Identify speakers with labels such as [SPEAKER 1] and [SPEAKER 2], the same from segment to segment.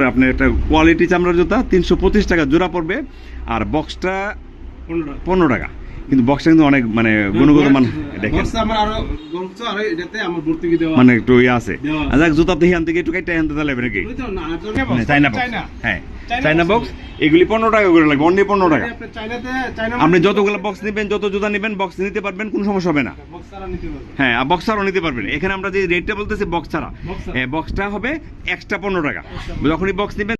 [SPEAKER 1] সুন্দর আপনার একটা কোয়ালিটি চামড়ার জুতা, তিনশো পঁচিশ টাকা জোড়া পড়বে, আর বক্সটা
[SPEAKER 2] পনেরো
[SPEAKER 1] টাকা। কিন্তু বক্সটা কিন্তু অনেক মানে গুণগত মান দেখেন। মানে একটু ইয়ে আছে। আচ্ছা জুতা থেকে আন থেকে একটু কাইটা আনতে তাহলে নাকি? মানে চাইনা বক্স হ্যাঁ
[SPEAKER 2] চাইনা
[SPEAKER 1] বক্স এগুলি পনেরো টাকা করে লাগবে অনলি পনেরো টাকা।
[SPEAKER 2] আপনি চাইনাতে চাইনা
[SPEAKER 1] আপনি যতগুলো বক্স নেবেন যত জুতা নেবেন বক্স নিতে পারবেন কোনো সমস্যা হবে না।
[SPEAKER 2] বক্স ছাড়া নিতে পারবে
[SPEAKER 1] হ্যাঁ আর বক্স ছাড়াও নিতে পারবেন। এখানে আমরা যে রেটটা বলতেছি বক্স ছাড়া।
[SPEAKER 2] ছাড়া।
[SPEAKER 1] হ্যাঁ, বক্সটা হবে এক্সট্রা পনেরো টাকা। যখনই বক্স নেবেন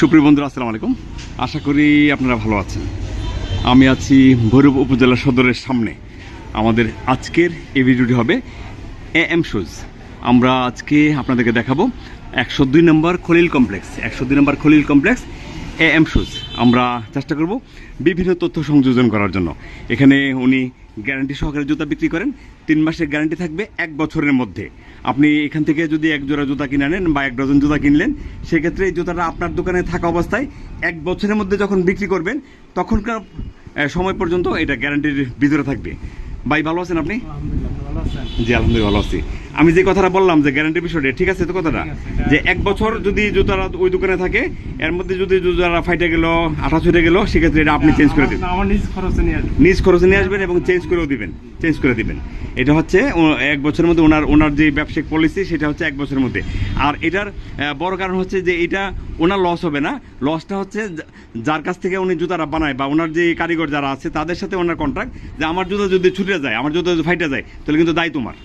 [SPEAKER 1] সুপ্রিয় বন্ধুরা আসসালামু আলাইকুম। আশা করি আপনারা ভালো আছেন। আমি আছি ভৈরব উপজেলা সদরের সামনে। আমাদের আজকের এই ভিডিওটি হবে এ এম শুজ। আমরা আজকে আপনাদেরকে দেখাবো একশো দুই নম্বর খলিল কমপ্লেক্স। একশো দুই নম্বর Khalil complex A M shoes. আমরা চেষ্টা করব বিভিন্ন তথ্য সংযোজন করার জন্য। এখানে উনি গ্যারান্টি সহকারে জুতা বিক্রি করেন। তিন মাসের গ্যারান্টি থাকবে এক বছরের মধ্যে। আপনি এখান থেকে যদি এক জোড়া জুতা কিনে আনেন বা এক ডজন জুতা কিনলেন, সেক্ষেত্রে এই জুতাটা আপনার দোকানে থাকা অবস্থায় এক বছরের মধ্যে যখন বিক্রি করবেন, তখনকার সময় পর্যন্ত এটা গ্যারান্টির ভিতরে থাকবে। ভাই ভালো আছেন আপনি? জি আলহামদুলিল্লাহ ভালো আছি। আমি যে কথাটা বললাম যে গ্যারান্টির বিষয়টা ঠিক আছে তো কথাটা? যে এক বছর যদি জুতারা ওই দোকানে থাকে এর মধ্যে যদি জুতারা ফাইটে গেল আঠা ছুটে গেল সেক্ষেত্রে এটা আপনি চেঞ্জ করে দিন
[SPEAKER 2] আমার নিজ খরচে নিয়ে আসবে
[SPEAKER 1] নিজ খরচে নিয়ে আসবেন এবং চেঞ্জ করেও দিবেন চেঞ্জ করে দিবেন। এটা হচ্ছে এক বছরের মধ্যে ওনার ওনার যে ব্যবসায়িক পলিসি সেটা হচ্ছে এক বছরের মধ্যে। আর এটার বড় কারণ হচ্ছে যে এটা ওনার লস হবে না। লসটা হচ্ছে যার কাছ থেকে উনি জুতারা বানায় বা ওনার যে কারিগর যারা আছে তাদের সাথে ওনার কন্ট্রাক্ট যে আমার জুতা যদি ছুটে যায় আমার জুতা যদি ফাইটে যায় তাহলে কিন্তু দায় তোমার।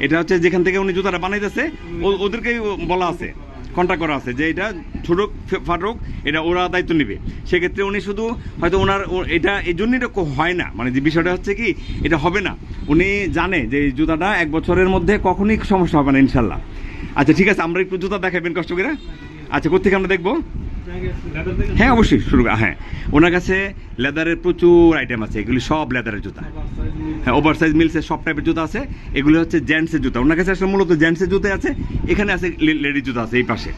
[SPEAKER 1] এটা হচ্ছে যেখান থেকে উনি জুতাটা বানাইতেছে, ও- ওদেরকেই বলা আছে কন্ট্যাক্ট করা আছে যে এটা ছুটুক ফাটুক, এটা ওরা দায়িত্ব নেবে। সেক্ষেত্রে উনি শুধু হয়তো ওনার এটা এই জন্যই এটা হয় না। মানে যে বিষয়টা হচ্ছে কি, এটা হবে না। উনি জানে যে এই জুতাটা এক বছরের মধ্যে কখনই সমস্যা হবে না, ইনশাল্লাহ। আচ্ছা ঠিক আছে, আমরা একটু জুতা দেখাবেন কষ্ট করে। আচ্ছা কোথেকে আমরা দেখব? হ্যাঁ অবশ্যই, শুরু হ্যাঁ ওনার কাছে লেদারের প্রচুর আইটেম আছে, এগুলি সব লেদারের জুতা। হ্যাঁ ওভার সাইজ মিলসের সব টাইপের জুতা আছে, এগুলো হচ্ছে জেন্টসের জুতা। ওনার কাছে আসলে মূলত জেন্টসের জুতা আছে, এখানে আছে লেডিস জুতা আছে এই পাশে।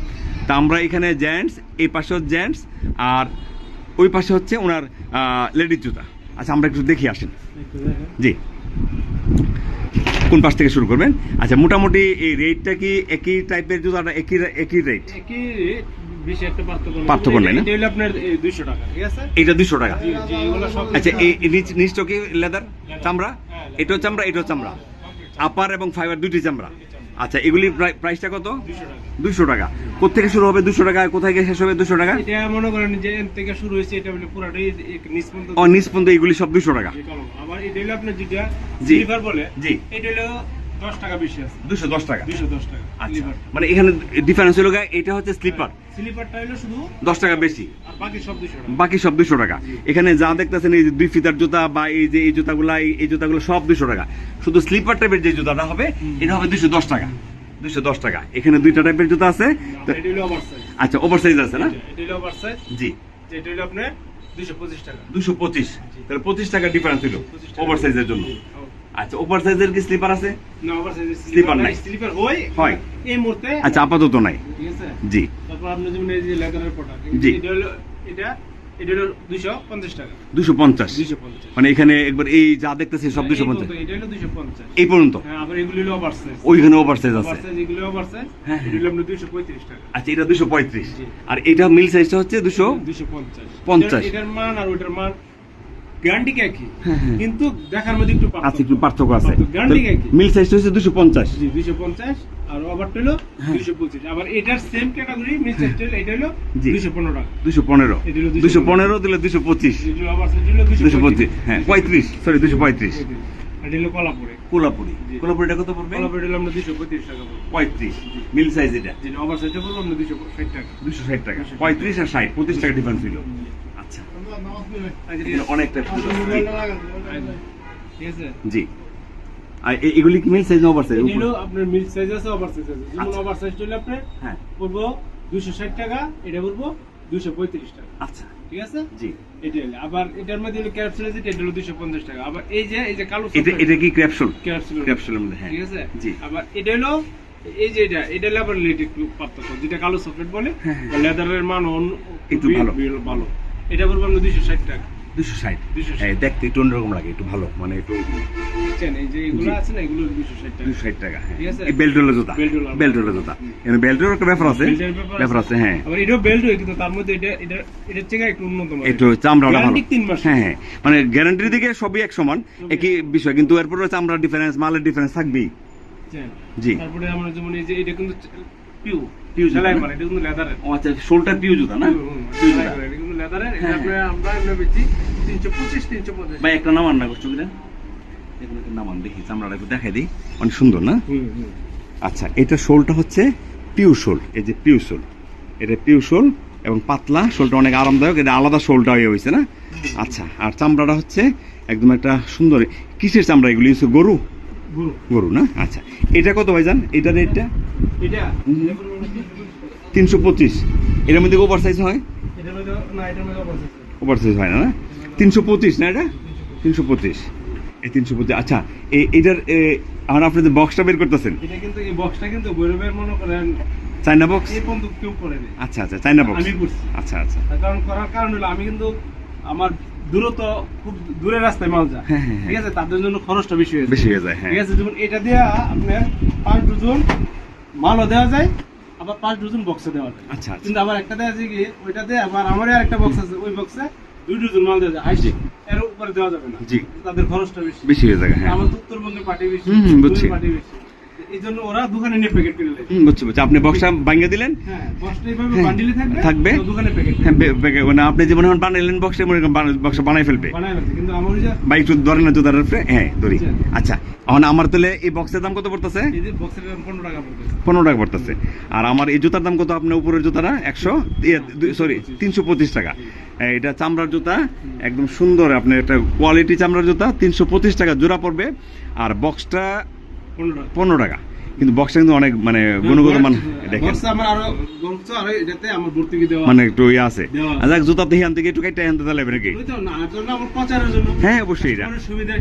[SPEAKER 1] তা আমরা এখানে জেন্টস এই পাশে জেন্টস আর ওই পাশে হচ্ছে ওনার লেডিস জুতা। আচ্ছা আমরা একটু দেখি, আসেন। জি। কোন পাশ থেকে শুরু করবেন? আচ্ছা মোটামুটি এই রেটটা কি একই টাইপের জুতাটা, একই একই রেট
[SPEAKER 2] একই একটা পার্থক্য নেই।
[SPEAKER 1] না?
[SPEAKER 2] এটা টাকা
[SPEAKER 1] দুশো টাকা? আচ্ছা এই এই নিচ নিচটা কি লেদার চামড়া?
[SPEAKER 2] হ্যাঁ,
[SPEAKER 1] এটাও চামড়া এটাও চামড়া। আপার এবং ফাইবার দুটি চামড়া। আচ্ছা এগুলি প্রাইসটা কত? দুশো টাকা। কোথেকে শুরু হবে দুশো টাকা? কোথায় গিয়ে শেষ হবে দুশো টাকা?
[SPEAKER 2] এটা মনে করেন যে থেকে শুরু হয়েছে এটা হলো পুরাটাই পর্যন্ত।
[SPEAKER 1] এগুলি সব দুশো টাকা।
[SPEAKER 2] আবার এটা হলো আপনার যেটা। বলে
[SPEAKER 1] জি।
[SPEAKER 2] এটা হলো টাকা বেশি আছে।
[SPEAKER 1] দুশো দশ টাকা।
[SPEAKER 2] দুইশো দশ টাকা
[SPEAKER 1] আচ্ছা। মানে এখানে ডিফারেন্স হলো এটা হচ্ছে স্লিপার
[SPEAKER 2] স্লিপারটা হলো শুধু
[SPEAKER 1] দশ টাকা বেশি।
[SPEAKER 2] আর বাকি সব দুইশো টাকা।
[SPEAKER 1] বাকি সব দুশো টাকা। এখানে যা দেখতেছেন এই যে দুই ফিতার জুতা বা এই যে এই জুতাগুলা এই- জুতাগুলো সব দুশো টাকা। শুধু স্লিপার টাইপের যে জুতাটা হবে এটা হবে দুশো দশ টাকা। দুশো দশ টাকা। এখানে দুইটা টাইপের জুতা আছে। আচ্ছা ওভার সাইজ আছে না?
[SPEAKER 2] এটা হলো ওভার
[SPEAKER 1] জি।
[SPEAKER 2] এটা হলো আপনার দুইশো পঁচিশ টাকা।
[SPEAKER 1] দুশো পঁচিশ। তাহলে পঁচিশ টাকা ডিফারেন্স ছিল
[SPEAKER 2] 25
[SPEAKER 1] ওভার সাইজের জন্য। আচ্ছা ওভার সাইজের কি স্লিপার আছে?
[SPEAKER 2] না ওভার সাইজ
[SPEAKER 1] Slipper নাই।
[SPEAKER 2] স্লিপার হয়
[SPEAKER 1] হয়।
[SPEAKER 2] এই মুহূর্তে
[SPEAKER 1] আচ্ছা আপাতত নাই।
[SPEAKER 2] ঠিক আছে?
[SPEAKER 1] জি।
[SPEAKER 2] তারপর আপনি যেমন এই যে লেদারের প্রোডাক্ট
[SPEAKER 1] জি।
[SPEAKER 2] এটা হলো এটা এটা হলো টাকা।
[SPEAKER 1] মানে এখানে একবার এই যা দেখতেছি সব পঞ্চাশ।
[SPEAKER 2] পর্যন্ত, এটা হলো দুইশো পঞ্চাশ।
[SPEAKER 1] এই পর্যন্ত?
[SPEAKER 2] হ্যাঁ আবার এগুলি হলো ওভার সাইজ
[SPEAKER 1] ওইখানে ওভার সাইজ আছে।
[SPEAKER 2] ওভার সাইজ এগুলো ওভার সাইজ
[SPEAKER 1] হ্যাঁ, হ্যাঁ।
[SPEAKER 2] দুইশো পঁয়ত্রিশ টাকা।
[SPEAKER 1] আচ্ছা এটা দুশো পঁয়ত্রিশ।
[SPEAKER 2] জি।
[SPEAKER 1] আর এটা মিল সাইজটা হচ্ছে দুশো
[SPEAKER 2] দুইশো পঞ্চাশ।
[SPEAKER 1] পঞ্চাশ।
[SPEAKER 2] এটার- মান আর ওইটার মান গ্যারান্টি একই?
[SPEAKER 1] হ্যাঁ, হ্যাঁ।
[SPEAKER 2] কিন্তু দেখার মধ্যে একটু পার্থক্য।
[SPEAKER 1] একটু পার্থক্য আছে।
[SPEAKER 2] গ্যারান্টি একই?
[SPEAKER 1] মিল সাইজটা হচ্ছে দুশো পঞ্চাশ।
[SPEAKER 2] জি দুইশো পঞ্চাশ আর ওভার হলো
[SPEAKER 1] হ্যাঁ।
[SPEAKER 2] দুইশো পঁচিশ। আবার এটার সেম ক্যাটাগরি মিস এটা হলো
[SPEAKER 1] জি।
[SPEAKER 2] দুইশো পনেরো। টাকা
[SPEAKER 1] দুশো পনেরো।
[SPEAKER 2] এটা হলো 215
[SPEAKER 1] পনেরো। দিলে দুশো পঁচিশ।
[SPEAKER 2] যেগুলো ওভার সাইজ হলো
[SPEAKER 1] দুশো পঁচিশ। হ্যাঁ পঁয়ত্রিশ। সরি দুশো পঁয়ত্রিশ।
[SPEAKER 2] এটা হলো কলাপুরে।
[SPEAKER 1] কোলাপুরি। কোলাপুরিটা কত পড়বে?
[SPEAKER 2] কলাপুরে হলো আমরা দুইশো পঁয়ত্রিশ টাকা পড়বে।
[SPEAKER 1] পঁয়ত্রিশ। মিল সাইজ এটা।
[SPEAKER 2] যেটা ওভার সাইজটা পড়ব আমরা দুইশো ষাট টাকা।
[SPEAKER 1] দুশো ষাট টাকা। পঁয়ত্রিশ আর ষাট পঁচিশ টাকা ডিফারেন্স ছিল আচ্ছা। অনেকটা জি,
[SPEAKER 2] ঠিক আছে?
[SPEAKER 1] জি। আর এগুলি কি মিল সাইজ ওভার সাইজ
[SPEAKER 2] এটা আপনার মিল সাইজ আছে ওভার সাইজ আছে। যেমন
[SPEAKER 1] আচ্ছা।
[SPEAKER 2] ওভার সাইজ হলে আপনার
[SPEAKER 1] হ্যাঁ।
[SPEAKER 2] পড়ব টাকা এটা পড়ব টাকা।
[SPEAKER 1] আচ্ছা।
[SPEAKER 2] ঠিক আছে?
[SPEAKER 1] জি।
[SPEAKER 2] এটা আবার এটার মধ্যে হলো ক্যাপসুল আছে এটা হলো দুইশো পঞ্চাশ টাকা। আবার এই যে এই যে কালো
[SPEAKER 1] এটা এটা কি
[SPEAKER 2] ক্যাপসুল
[SPEAKER 1] মধ্যে হ্যাঁ।
[SPEAKER 2] ঠিক আছে?
[SPEAKER 1] জি।
[SPEAKER 2] আবার এটা হলো এই যে এটা এটা হলো আবার পার্থক্য। যেটা কালো চকলেট বলে
[SPEAKER 1] হ্যাঁ, হ্যাঁ।
[SPEAKER 2] লেদারের মান
[SPEAKER 1] একটু ভালো।
[SPEAKER 2] ভালো। এটা দুইশো ষাট টাকা।
[SPEAKER 1] দুশো ষাট।
[SPEAKER 2] 260
[SPEAKER 1] হ্যাঁ দেখতে একটু অন্যরকম লাগে একটু ভালো মানে একটু
[SPEAKER 2] বুঝছেন? এই যে এগুলো আছে না এগুলো দুশো ষাট টাকা।
[SPEAKER 1] হ্যাঁ।
[SPEAKER 2] ঠিক আছে?
[SPEAKER 1] এই বেল্টওয়ালা জুতা। জুতা। বেল্টের একটা ব্যাপার আছে।
[SPEAKER 2] ব্যাপার
[SPEAKER 1] আছে। হ্যাঁ।
[SPEAKER 2] এটাও বেল্ট কিন্তু তার মধ্যে এটা এটা এটার থেকে একটু উন্নত।
[SPEAKER 1] একটু চামড়াটা ভালো।
[SPEAKER 2] তিন মাস।
[SPEAKER 1] হ্যাঁ হ্যাঁ। মানে গ্যারান্টির দিকে সবই এক সমান একই বিষয়। কিন্তু এরপরে চামড়ার ডিফারেন্স মালের ডিফারেন্স থাকবেই। জি।
[SPEAKER 2] তারপরে আমরা যেমন এই যে এটা কিন্তু পিউ
[SPEAKER 1] পিউ জুতা
[SPEAKER 2] সেলাই এটা কিন্তু লেদারের
[SPEAKER 1] ও আচ্ছা পিউ জুতা না? পিউ জুতা
[SPEAKER 2] এটা কিন্তু লেদারের এটা
[SPEAKER 1] হ্যাঁ,
[SPEAKER 2] আমরা বেচি পঞ্চাশ
[SPEAKER 1] ভাই একটা নামান না দেখি চামড়াটা একটু দেখাই দিই। অনেক সুন্দর না? আচ্ছা এটা শোলটা হচ্ছে পিউ শোল এই যে পিউ শোল। এটা পিউ শোল এবং পাতলা শোলটা অনেক আরামদায়ক এটা আলাদা শোলটা হয়ে হয়েছে না? আচ্ছা আর চামড়াটা হচ্ছে একদম একটা সুন্দর কিসের চামড়া এগুলি? গরু।
[SPEAKER 2] গরু
[SPEAKER 1] না? আচ্ছা এটা কত ভাইজান? এটা রেটটা?
[SPEAKER 2] এটা?
[SPEAKER 1] হুম।
[SPEAKER 2] এটা পরিমাণ হচ্ছে 250
[SPEAKER 1] তিনশো পঁচিশ এটার মধ্যে ওভার সাইজ হয়
[SPEAKER 2] না এটার মধ্যে অবস্থা
[SPEAKER 1] ওভার সাইজ হয় না না? তিনশো পঁচিশ না এটা? তিনশো পঁচিশ। এই তিনশো পঁচিশ আচ্ছা এটার এ, আপনি যে বক্সটা বের করতেছেন।
[SPEAKER 2] এটা কিন্তু এই বক্সটা কিন্তু বৈরবের মনে করেন
[SPEAKER 1] চাইনা বক্স
[SPEAKER 2] এই পর্যন্ত কেউ করে নেই।
[SPEAKER 1] আচ্ছা আচ্ছা চাইনা বক্স
[SPEAKER 2] আমি করছি।
[SPEAKER 1] আচ্ছা আচ্ছা।
[SPEAKER 2] কারণ করার কারণ হলো আমি কিন্তু আমার দূরত্ব খুব দূরের রাস্তায় মাল যায়।
[SPEAKER 1] হ্যাঁ, হ্যাঁ,
[SPEAKER 2] ঠিক আছে? তাদের জন্য খরচটা বেশি হয়ে যায়।
[SPEAKER 1] বেশি হয়ে যায় হ্যাঁ।
[SPEAKER 2] ঠিক আছে যেমন এটা দিয়ে আপনার পাঁচ ডজন মালও দেওয়া যায় আবার পাঁচ ডজন বক্সে দেওয়া যায়।
[SPEAKER 1] আচ্ছা আচ্ছা।
[SPEAKER 2] কিন্তু আবার একটা দেওয়া আছে কি ওইটাতে দিয়ে আবার আমারই আরেকটা বক্স আছে ওই বক্সে দুই ডজন মাল দেওয়া যায়। হাইস্ট এর উপরে দেওয়া যাবে না।
[SPEAKER 1] জি।
[SPEAKER 2] তাদের খরচটা বেশি।
[SPEAKER 1] বেশি হয়ে যাবে হ্যাঁ।
[SPEAKER 2] আমাদের উত্তরবঙ্গে উত্তরবঙ্গের পার্টি বেশি।
[SPEAKER 1] হুম, হুম, বুঝছি।
[SPEAKER 2] পার্টি বেশি। এই জন্য ওরা দোকানে নিয়ে প্যাকেট করে
[SPEAKER 1] বুঝছি বুঝছি। আপনি বক্সটা ভাঙিয়ে দিলেন?
[SPEAKER 2] হ্যাঁ বক্সটা এইভাবে
[SPEAKER 1] হ্যাঁ,
[SPEAKER 2] বান্ডিলে থাকবে
[SPEAKER 1] থাকবে।
[SPEAKER 2] দোকানে প্যাকেট
[SPEAKER 1] হ্যাঁ মানে আপনি যেমন এখন বানাইলেন বক্সে মনে বক্সটা বানাই ফেলবে।
[SPEAKER 2] কিন্তু আমার ওই যে
[SPEAKER 1] বা একটু ধরেন না জুতার উপরে? হ্যাঁ ধরি।
[SPEAKER 2] আচ্ছা।
[SPEAKER 1] আচ্ছা এখন আমার তাহলে এই বক্সের দাম কত পড়তেছে?
[SPEAKER 2] এই যে বক্সের দাম পনেরো টাকা পড়তেছে।
[SPEAKER 1] পনেরো টাকা পড়তেছে। আর আমার এই জুতার দাম কত আপনার উপরের জুতাটা? একশো? সরি তিনশো পঁচিশ টাকা। হ্যাঁ, এটা চামড়ার জুতা একদম সুন্দর আপনার একটা কোয়ালিটি চামড়ার জুতা তিনশো পঁচিশ টাকা জোড়া পড়বে। আর বক্সটা
[SPEAKER 2] পনেরো টাকা।
[SPEAKER 1] কিন্তু বক্সটা কিন্তু অনেক মানে গুণগত মান দেখেন। মানে একটু ইয়ে আছে।
[SPEAKER 2] যাক।
[SPEAKER 1] আচ্ছা জুতা দেখি আনতে একটু কেটে আনতে তাহলে নাকি? হ্যাঁ অবশ্যই এটা।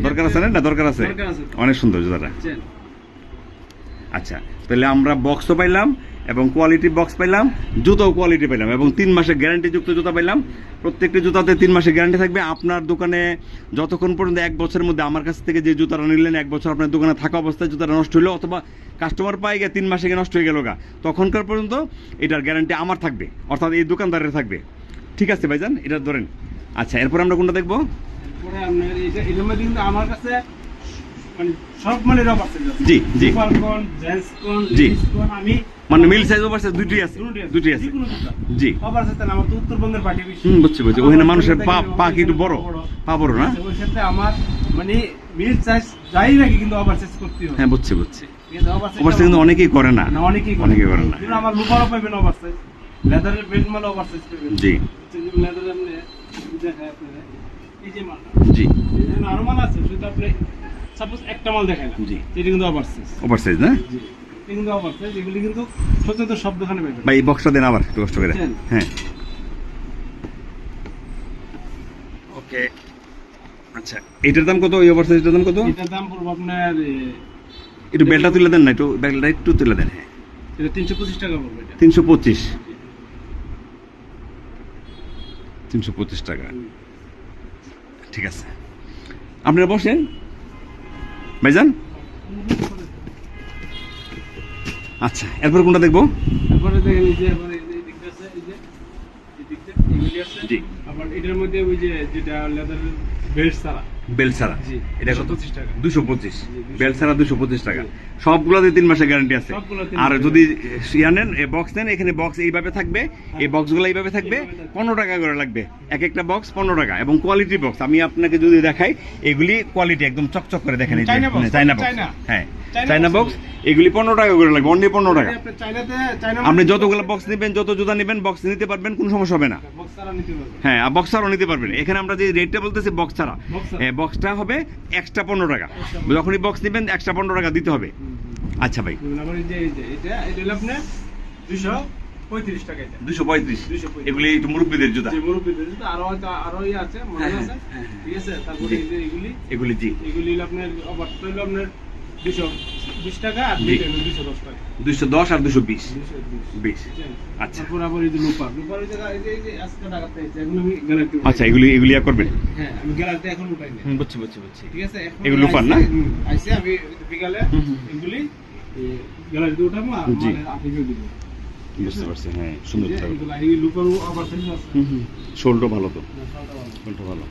[SPEAKER 1] দরকার আছে না? না দরকার আছে।
[SPEAKER 2] দরকার আছে
[SPEAKER 1] অনেক সুন্দর জুতাটা। আচ্ছা তাহলে আমরা বক্সও পাইলাম। এবং কোয়ালিটি বক্স পাইলাম জুতাও কোয়ালিটি পাইলাম এবং তিন মাসের গ্যারান্টি যুক্ত জুতা পাইলাম। প্রত্যেকটি জুতাতে তিন মাসের গ্যারান্টি থাকবে। আপনার দোকানে যতক্ষণ পর্যন্ত এক বছরের মধ্যে আমার কাছ থেকে যে জুতাটা নিলেন এক বছর আপনার দোকানে থাকা অবস্থায় জুতাটা নষ্ট হলো অথবা কাস্টমার পাই গিয়ে তিন মাসে গিয়ে নষ্ট হয়ে গেল গা তখনকার পর্যন্ত এটার গ্যারান্টি আমার থাকবে অর্থাৎ এই দোকানদারের থাকবে। ঠিক আছে ভাইজান এটা ধরেন। আচ্ছা এরপর আমরা কোনটা দেখব?
[SPEAKER 2] আমার কাছে মানে সব মানে
[SPEAKER 1] জি, জি। জি।
[SPEAKER 2] আমি
[SPEAKER 1] মানে মিল সাইজ ওভার সাইজ দুটি আছে। দুটি আছে। জি।
[SPEAKER 2] আবার আছে তাহলে আমার তো উত্তরবঙ্গের পার্টি বেশি।
[SPEAKER 1] হুম বুঝছি বুঝছি। ওখানে মানুষের পা পা কি একটু বড়। পা বড় না?
[SPEAKER 2] ওই ক্ষেত্রে আমার মানে মিল সাইজ যাই রাখি কিন্তু ওভার সাইজ করতে হবে।
[SPEAKER 1] হ্যাঁ বুঝছি বুঝছি।
[SPEAKER 2] কিন্তু ওভার সাইজ
[SPEAKER 1] কিন্তু অনেকেই করে না।
[SPEAKER 2] না অনেকেই করে
[SPEAKER 1] অনেকেই করে না।
[SPEAKER 2] কিন্তু আমার লুকারও পাবেন ওভার সাইজ লেদারের বেল্ট মাল ওভার সাইজ পাবেন।
[SPEAKER 1] জি।
[SPEAKER 2] লেদারের আপনি দেখায় আপনারা এই যে মালটা।
[SPEAKER 1] জি।
[SPEAKER 2] আরও মাল আছে শুধু আপনি সাপোজ একটা মাল দেখাইলাম
[SPEAKER 1] জি।
[SPEAKER 2] এটা কিন্তু ওভার সাইজ
[SPEAKER 1] ওভার সাইজ না?
[SPEAKER 2] জি। এটা কিন্তু সচরাচর সব দোকানে পাবেন
[SPEAKER 1] ভাই বক্সটা দেন আবার একটু কষ্ট করে। হ্যাঁ। ওকে আচ্ছা এটার দাম কত? সাইজটার দাম কত?
[SPEAKER 2] এটার দাম পড়ব আপনার
[SPEAKER 1] একটু বেলটা তুলে দেন না একটু বেলটা একটু তুলে দেন হ্যাঁ।
[SPEAKER 2] এটা তিনশো পঁচিশ টাকা পড়বে এটা।
[SPEAKER 1] তিনশো পঁচিশ। তিনশো পঁচিশ টাকা। ঠিক আছে। আপনারা বসেন। ভাইজান? আচ্ছা এরপর কোনটা দেখব?
[SPEAKER 2] তারপরে দেখেন এই যে আবার এই যে দিকটা আছে এই যে এই দিকটা এগুলি আছে।
[SPEAKER 1] জি।
[SPEAKER 2] আবার এটার মধ্যে ওই যে যেটা লেদারের বেল্ট ছাড়া।
[SPEAKER 1] বেল ছাড়া? এটা কত?
[SPEAKER 2] টাকা।
[SPEAKER 1] দুশো পঁচিশ।
[SPEAKER 2] জি, 225
[SPEAKER 1] বেল ছাড়া দুশো পঁচিশ টাকা। সবগুলোতে তিন মাসের গ্যারান্টি আছে। আর যদি ইয়া নেন বক্স নেন এখানে বক্স এইভাবে থাকবে এই বক্সগুলো এইভাবে থাকবে
[SPEAKER 2] এইভাবে থাকবে।
[SPEAKER 1] পনেরো টাকা করে লাগবে। এক একটা বক্স পনেরো টাকা। এবং কোয়ালিটি বক্স আমি আপনাকে যদি দেখাই এগুলি কোয়ালিটি একদম চকচক করে দেখেন চাইনা বক্স হ্যাঁ। চাইনা বক্স এগুলি পনেরো টাকা করে লাগবে অনলি পনেরো টাকা।
[SPEAKER 2] আপনি
[SPEAKER 1] যতগুলো বক্স নেবেন যত জুতা নেবেন বক্স নিতে পারবেন কোনো সমস্যা হবে না। হ্যাঁ বক্স ছাড়াও নিতে পারবেন। এখানে আমরা যে রেটটা বলতেছি বক্স ছাড়া। হ্যাঁ, বক্সটা হবে এক্সট্রা পনেরো টাকা। যখনই বক্স নেবেন এক্সট্রা পনেরো টাকা দিতে হবে। আচ্ছা ভাই।
[SPEAKER 2] দুশো পঁয়ত্রিশ টাকা
[SPEAKER 1] দুশো পঁয়ত্রিশ। এগুলি একটু মুরব্বীদের জুতা।
[SPEAKER 2] মুরব্বীদের জুতো। আরও আরও ইয়ে আছে মনে
[SPEAKER 1] হ্যাঁ,
[SPEAKER 2] আছে।
[SPEAKER 1] হ্যাঁ, হ্যাঁ।
[SPEAKER 2] ঠিক আছে তারপরে এগুলি।
[SPEAKER 1] এগুলি জি।
[SPEAKER 2] এগুলি আপনার আপনার দুশো আর দুশো
[SPEAKER 1] বিশ।
[SPEAKER 2] বিশ।
[SPEAKER 1] বিশ। আচ্ছা। আচ্ছা এগুলি এগুলি করবেন?
[SPEAKER 2] হ্যাঁ গ্যালারিতে
[SPEAKER 1] বুঝছি বুঝছি বুঝছি। এগুলো লুপার না?
[SPEAKER 2] আমি বিকালে। এগুলি উঠাবো আর দিব।
[SPEAKER 1] বুঝতে পারছি হ্যাঁ সুন্দর শোলটা ভালো তো।
[SPEAKER 2] ভালো।
[SPEAKER 1] শোলটা ভালো?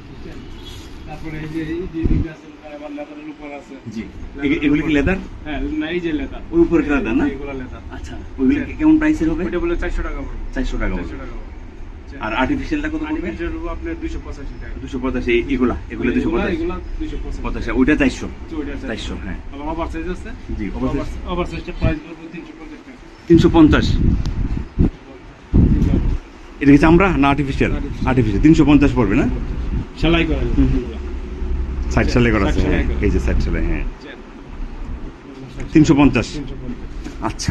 [SPEAKER 2] তারপরে এই যে এই যে দিকটা আছে আবার লেদারের লুপার আছে।
[SPEAKER 1] জি। এগুলি কি লেদার
[SPEAKER 2] হ্যাঁ না এই যে লেদার
[SPEAKER 1] ওই উপরে লেদার না?
[SPEAKER 2] এগুলো লেদার
[SPEAKER 1] আচ্ছা ওইগুলি কেমন প্রাইসের হবে?
[SPEAKER 2] বলে টাকা পড়বে।
[SPEAKER 1] টাকা আর আর্টিফিশিয়ালটা কত পড়বে?
[SPEAKER 2] আর্টিফিশিয়াল হলো আপনার দুইশো পঁচাশি টাকা।
[SPEAKER 1] দুশো পঁচাশি এগুলা এগুলো
[SPEAKER 2] এগুলা-
[SPEAKER 1] পঁচাশি।
[SPEAKER 2] এগুলা দুইশো পঁচাশি।
[SPEAKER 1] পঁচাশি ওইটা চারশো।
[SPEAKER 2] ওইটা
[SPEAKER 1] চারশো। হ্যাঁ।
[SPEAKER 2] আবার ওভার সাইজ আছে?
[SPEAKER 1] জি
[SPEAKER 2] ওভার সাইজটা প্রাইস পড়বে টাকা।
[SPEAKER 1] এটা কি চামড়া না আর্টিফিশিয়াল আর্টিফিশিয়াল তিনশো পঞ্চাশ পড়বে না?
[SPEAKER 2] সেলাই করা।
[SPEAKER 1] সাইড সেলাই করা আছে হ্যাঁ। এই যে সাইড সেলাই হ্যাঁ।
[SPEAKER 2] তিনশো পঞ্চাশ।
[SPEAKER 1] আচ্ছা।